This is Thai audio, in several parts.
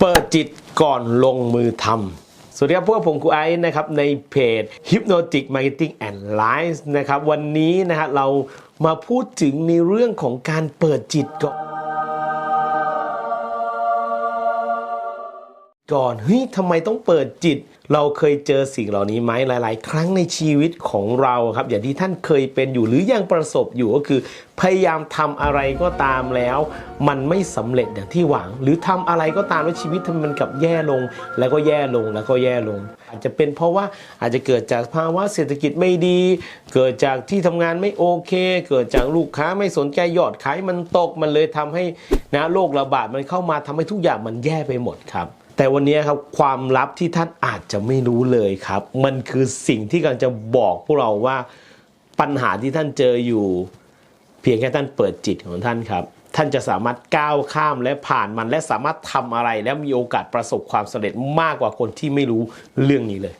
เปิดจิตก่อนลงมือทำสวัสดีครับพวกผมครูไอซ์นะครับในเพจ Hypnotic Marketing and Life นะครับวันนี้นะฮะเรามาพูดถึงในเรื่องของการเปิดจิตก่อน ก่อนเฮ้ยทำไมต้องเปิดจิต เราเคยเจอสิ่งเหล่านี้ไหมหลาย ๆ ครั้งในชีวิตของเราครับ อย่างที่ท่านเคยเป็นอยู่หรือยังประสบอยู่ก็คือ พยายามทำอะไรก็ตามแล้ว มันไม่สำเร็จอย่างที่หวัง หรือทำอะไรก็ตามแล้วชีวิตทำมันกับแย่ลง แล้วก็แย่ลงแล้วก็แย่ลง อาจจะเป็นเพราะว่าอาจจะเกิดจากภาวะเศรษฐกิจไม่ดี เกิดจากที่ทำงานไม่โอเค เกิดจากลูกค้าไม่สนใจยอดขายมันตกมันเลยทำให้นะโรคระบาดมันเข้ามาทำให้ทุกอย่างมันแย่ไปหมดครับ แต่วันนี้ครับความลับที่ท่านอาจจะไม่รู้เลยครับ มันคือสิ่งที่กำลังจะบอกพวกเราว่าปัญหาที่ท่านเจออยู่ เพียงแค่ท่านเปิดจิตของท่านครับ ท่านจะสามารถก้าวข้ามและผ่านมันและสามารถทำอะไร และมีโอกาสประสบความสำเร็จมากกว่าคนที่ไม่รู้เรื่องนี้เลย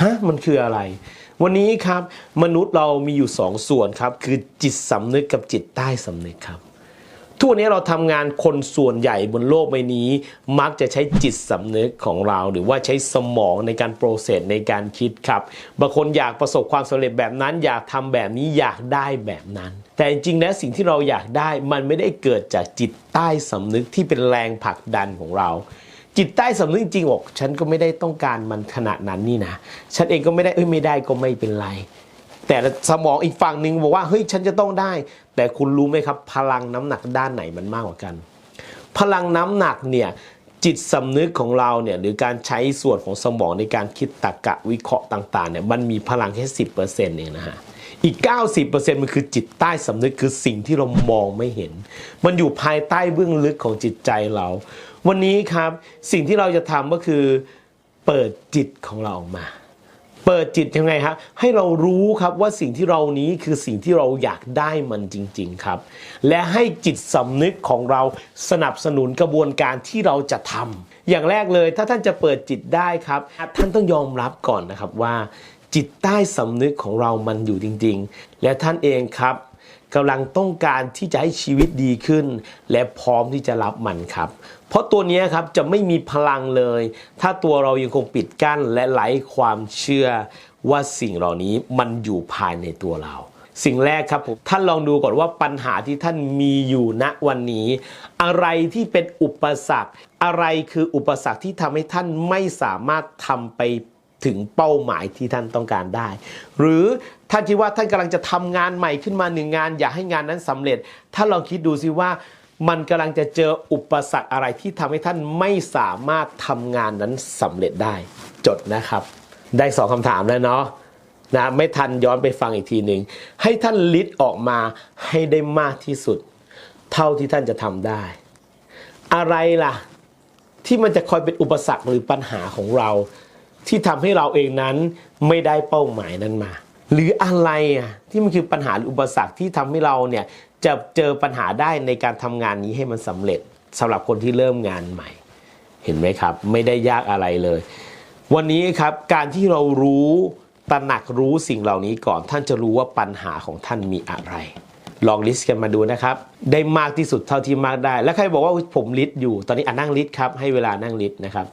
ฮะมันคืออะไร วันนี้ครับมนุษย์เรามีอยู่สองส่วนครับ คือจิตสำนึกกับจิตใต้สำนึกครับ ทุกวันนี้เราทำงานคนส่วนใหญ่บนโลกใบนี้ มักจะใช้จิตสำนึกของเรา หรือว่าใช้สมองในการโปรเซสในการคิดครับ บางคนอยากประสบความสำเร็จแบบนั้น อยากทำแบบนี้อยากได้แบบนั้น แต่จริงๆแล้วสิ่งที่เราอยากได้มันไม่ได้เกิดจากจิตใต้สำนึกที่เป็นแรงผลักดันของเราจิตใต้สำนึกจริงๆบอกฉันก็ไม่ได้ต้องการมันขนาดนั้นนี่นะ ฉันเองก็ไม่ได้เอ้ยไม่ได้ก็ไม่เป็นไร แต่สมองอีกฝั่งหนึ่งบอกว่าเฮ้ยฉันจะต้องได้ แต่คุณรู้ไหมครับ พลังน้ำหนักด้านไหนมันมากกว่ากัน พลังน้ำหนักเนี่ยจิตสำนึกของเราเนี่ยหรือการใช้ส่วนของสมองในการคิดตรรกะวิเคราะห์ต่างๆเนี่ยมันมีพลังแค่สิบเปอร์เซ็นต์เองนะฮะอีก 90%มันคือจิตใต้สำนึกคือสิ่งที่เรามองไม่เห็น มันอยู่ภายใต้เบื้องลึกของจิตใจเรา วันนี้ครับสิ่งที่เราจะทำก็คือเปิดจิตของเราออกมา เปิดจิตยังไงฮะให้เรารู้ครับว่าสิ่งที่เรานี้คือสิ่งที่เราอยากได้มันจริง ๆครับ และให้จิตสำนึกของเราสนับสนุนกระบวนการที่เราจะทำอย่างแรกเลยถ้าท่านจะเปิดจิตได้ครับ ท่านต้องยอมรับก่อนนะครับว่า จิตใต้สำนึกของเรามันอยู่จริง ๆ และท่านเองครับ กำลังต้องการที่จะให้ชีวิตดีขึ้น และพร้อมที่จะรับมันครับ เพราะตัวนี้ครับจะไม่มีพลังเลย ถ้าตัวเรายังคงปิดกั้นและไร้ความเชื่อว่าสิ่งเหล่านี้มันอยู่ภายในตัวเรา สิ่งแรกครับผมท่านลองดูก่อนว่าปัญหาที่ท่านมีอยู่ณวันนี้ อะไรที่เป็นอุปสรรค อะไรคืออุปสรรคที่ทำให้ท่านไม่สามารถทำไป ถึงเป้าหมายที่ท่านต้องการได้ หรือท่านคิดว่าท่านกำลังจะทำงานใหม่ขึ้นมาหนึ่งงาน อยากให้งานนั้นสำเร็จ ท่านลองคิดดูสิว่ามันกำลังจะเจออุปสรรคอะไรที่ทำให้ท่านไม่สามารถทำงานนั้นสำเร็จได้ จดนะครับ ได้สองคำถามแล้วเนาะนะไม่ทันย้อนไปฟังอีกทีหนึ่งให้ท่านลิสต์ออกมาให้ได้มากที่สุด เท่าที่ท่านจะทำได้ อะไรล่ะ ที่มันจะคอยเป็นอุปสรรคหรือปัญหาของเรา ที่ทำให้เราเองนั้นไม่ได้เป้าหมายนั้นมา หรืออะไรอะที่มันคือปัญหาหรืออุปสรรคที่ทำให้เราเนี่ยจะเจอปัญหาได้ในการทำงานนี้ให้มันสำเร็จสำหรับคนที่เริ่มงานใหม่ เห็นไหมครับ ไม่ได้ยากอะไรเลย วันนี้ครับการที่เรารู้ตระหนักรู้สิ่งเหล่านี้ก่อน ท่านจะรู้ว่าปัญหาของท่านมีอะไร ลองลิสต์กันมาดูนะครับ ได้มากที่สุดเท่าที่มากได้ แล้วใครบอกว่าผมลิสต์อยู่ ตอนนี้อะนั่งลิสต์ครับให้เวลานั่งลิสต์นะครับ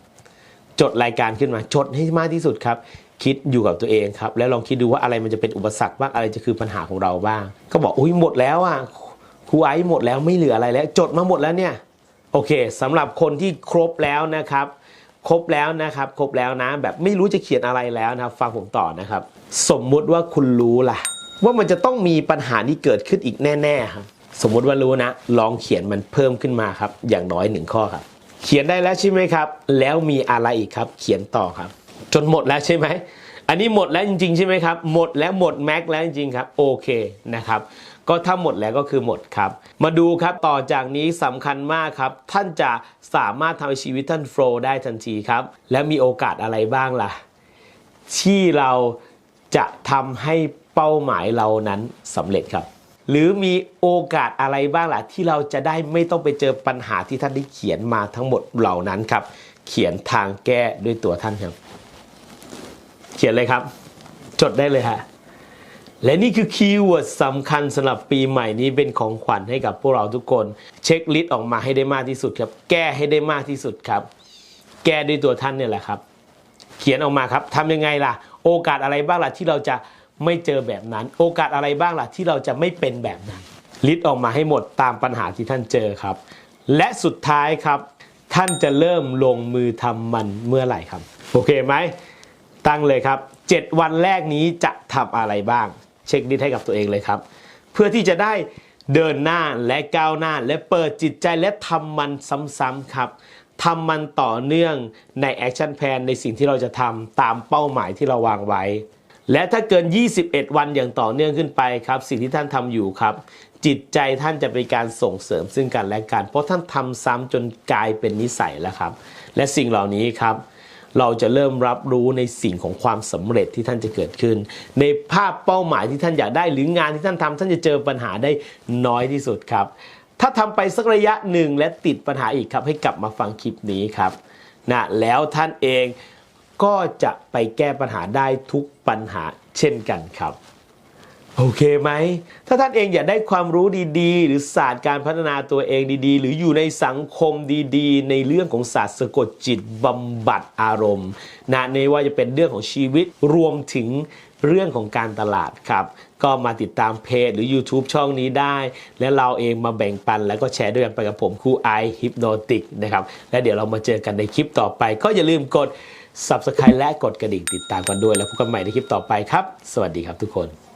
จดรายการขึ้นมา จดให้มากที่สุดครับ คิดอยู่กับตัวเองครับ แล้วลองคิดดูว่าอะไรมันจะเป็นอุปสรรคบ้างอะไรจะคือปัญหาของเราบ้าง ก็บอกอุ้ยหมดแล้วอะครูไอซ์หมดแล้วไม่เหลืออะไรแล้ว จดมาหมดแล้วเนี่ยโอเคสำหรับคนที่ครบแล้วนะครับ ครบแล้วนะครับ ครบแล้วนะ แบบไม่รู้จะเขียนอะไรแล้วนะครับ ฟังผมต่อนะครับ สมมุติว่าคุณรู้ล่ะ ว่ามันจะต้องมีปัญหานี้เกิดขึ้นอีกแน่ ๆ ครับ สมมุติว่ารู้นะ ลองเขียนมันเพิ่มขึ้นมาครับ อย่างน้อยหนึ่งข้อครับ เขียนได้แล้วใช่ไหมครับ แล้วมีอะไรอีกครับ เขียนต่อครับ จนหมดแล้วใช่ไหม อันนี้หมดแล้วจริงๆใช่ไหมครับ หมดแล้วหมดแม็กแล้วจริงๆครับ โอเคนะครับ ก็ถ้าหมดแล้วก็คือหมดครับ มาดูครับต่อจากนี้สำคัญมากครับ ท่านจะสามารถทำให้ชีวิตท่านโฟล์ได้ทันทีครับ และมีโอกาสอะไรบ้างล่ะ ที่เราจะทำให้เป้าหมายเรานั้นสำเร็จครับ หรือมีโอกาสอะไรบ้างล่ะที่เราจะได้ไม่ต้องไปเจอปัญหาที่ท่านได้เขียนมาทั้งหมดเหล่านั้นครับ เขียนทางแก้ด้วยตัวท่านครับ เขียนเลยครับ จดได้เลยฮะและนี่คือคีย์เวิร์ดสำคัญสำหรับปีใหม่นี้เป็นของขวัญให้กับพวกเราทุกคน เช็คลิสต์ออกมาให้ได้มากที่สุดครับ แก้ให้ได้มากที่สุดครับ แก้ด้วยตัวท่านเนี่ยแหละครับ เขียนออกมาครับทำยังไงล่ะ โอกาสอะไรบ้างล่ะที่เราจะ ไม่เจอแบบนั้น โอกาสอะไรบ้างล่ะที่เราจะไม่เป็นแบบนั้นลิสต์ออกมาให้หมดตามปัญหาที่ท่านเจอครับ และสุดท้ายครับ ท่านจะเริ่มลงมือทำมันเมื่อไหร่ครับ โอเคไหมตั้งเลยครับ 7 วันแรกนี้จะทำอะไรบ้าง เช็คลิสต์ให้กับตัวเองเลยครับ เพื่อที่จะได้เดินหน้าและก้าวหน้า และเปิดจิตใจและทำมันซ้ำๆครับทำมันต่อเนื่องในแอคชั่นแพลนในสิ่งที่เราจะทำตามเป้าหมายที่เราวางไว้ และถ้าเกิน 21 วันอย่างต่อเนื่องขึ้นไปครับ สิ่งที่ท่านทำอยู่ครับ จิตใจท่านจะเป็นการส่งเสริมซึ่งกันและกันเพราะท่านทำซ้ำจนกลายเป็นนิสัยแล้วครับ และสิ่งเหล่านี้ครับ เราจะเริ่มรับรู้ในสิ่งของความสำเร็จที่ท่านจะเกิดขึ้น ในภาพเป้าหมายที่ท่านอยากได้หรืองานที่ท่านทำท่านจะเจอปัญหาได้น้อยที่สุดครับ ถ้าทำไปสักระยะหนึ่งและติดปัญหาอีกครับ ให้กลับมาฟังคลิปนี้ครับนะแล้วท่านเอง ก็จะไปแก้ปัญหาได้ทุกปัญหาเช่นกันครับโอเคไหม ถ้าท่านเองอยากได้ความรู้ดีๆ หรือศาสตร์การพัฒนาตัวเองดีๆ หรืออยู่ในสังคมดีๆ ในเรื่องของศาสตร์สะกดจิตบำบัดอารมณ์นะในว่าจะเป็นเรื่องของชีวิตรวมถึงเรื่องของการตลาดครับ ก็มาติดตามเพจหรือ YouTube ช่องนี้ได้ และเราเองมาแบ่งปันแล้วก็แชร์ด้วยกันไปกับผมครูไอฮิปโนติกนะครับ และเดี๋ยวเรามาเจอกันในคลิปต่อไป ก็อย่าลืมกด Subscribe และกดกระดิ่งติดตามกันด้วย แล้วพบกันใหม่ในคลิปต่อไปครับ สวัสดีครับทุกคน